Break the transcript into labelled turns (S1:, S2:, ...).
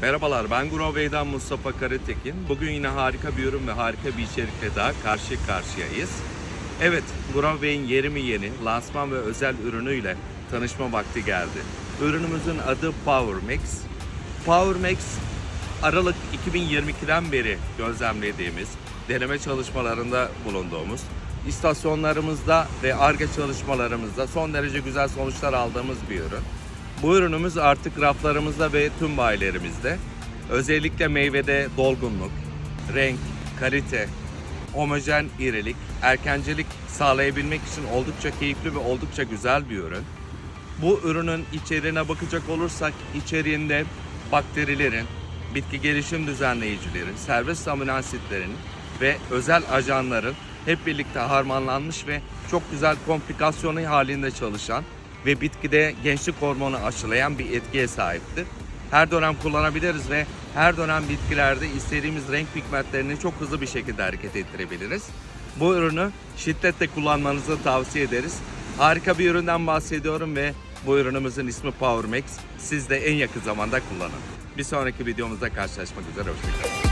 S1: Merhabalar ben Growway'den Mustafa Karatekin. Bugün yine harika bir ürün ve harika bir içerikle daha karşı karşıyayız. Evet, Growway'in yeri mi yeni, lansman ve özel ürünüyle tanışma vakti geldi. Ürünümüzün adı Power Max. Power Max, Aralık 2022'den beri gözlemlediğimiz, deneme çalışmalarında bulunduğumuz, istasyonlarımızda ve ARGE çalışmalarımızda son derece güzel sonuçlar aldığımız bir ürün. Bu ürünümüz artık raflarımızda ve tüm bayilerimizde. Özellikle meyvede dolgunluk, renk, kalite, homojen irilik, erkencelik sağlayabilmek için oldukça keyifli ve oldukça güzel bir ürün. Bu ürünün içeriğine bakacak olursak içeriğinde bakterilerin, bitki gelişim düzenleyicilerin, serbest amino asitlerin ve özel ajanların hep birlikte harmanlanmış ve çok güzel komplikasyonu halinde çalışan ve bitkide gençlik hormonu aşılayan bir etkiye sahiptir. Her dönem kullanabiliriz ve her dönem bitkilerde istediğimiz renk pigmentlerini çok hızlı bir şekilde hareket ettirebiliriz. Bu ürünü şiddetle kullanmanızı tavsiye ederiz. Harika bir üründen bahsediyorum ve bu ürünümüzün ismi Power Max. Siz de en yakın zamanda kullanın. Bir sonraki videomuzda karşılaşmak üzere. Hoşçakalın.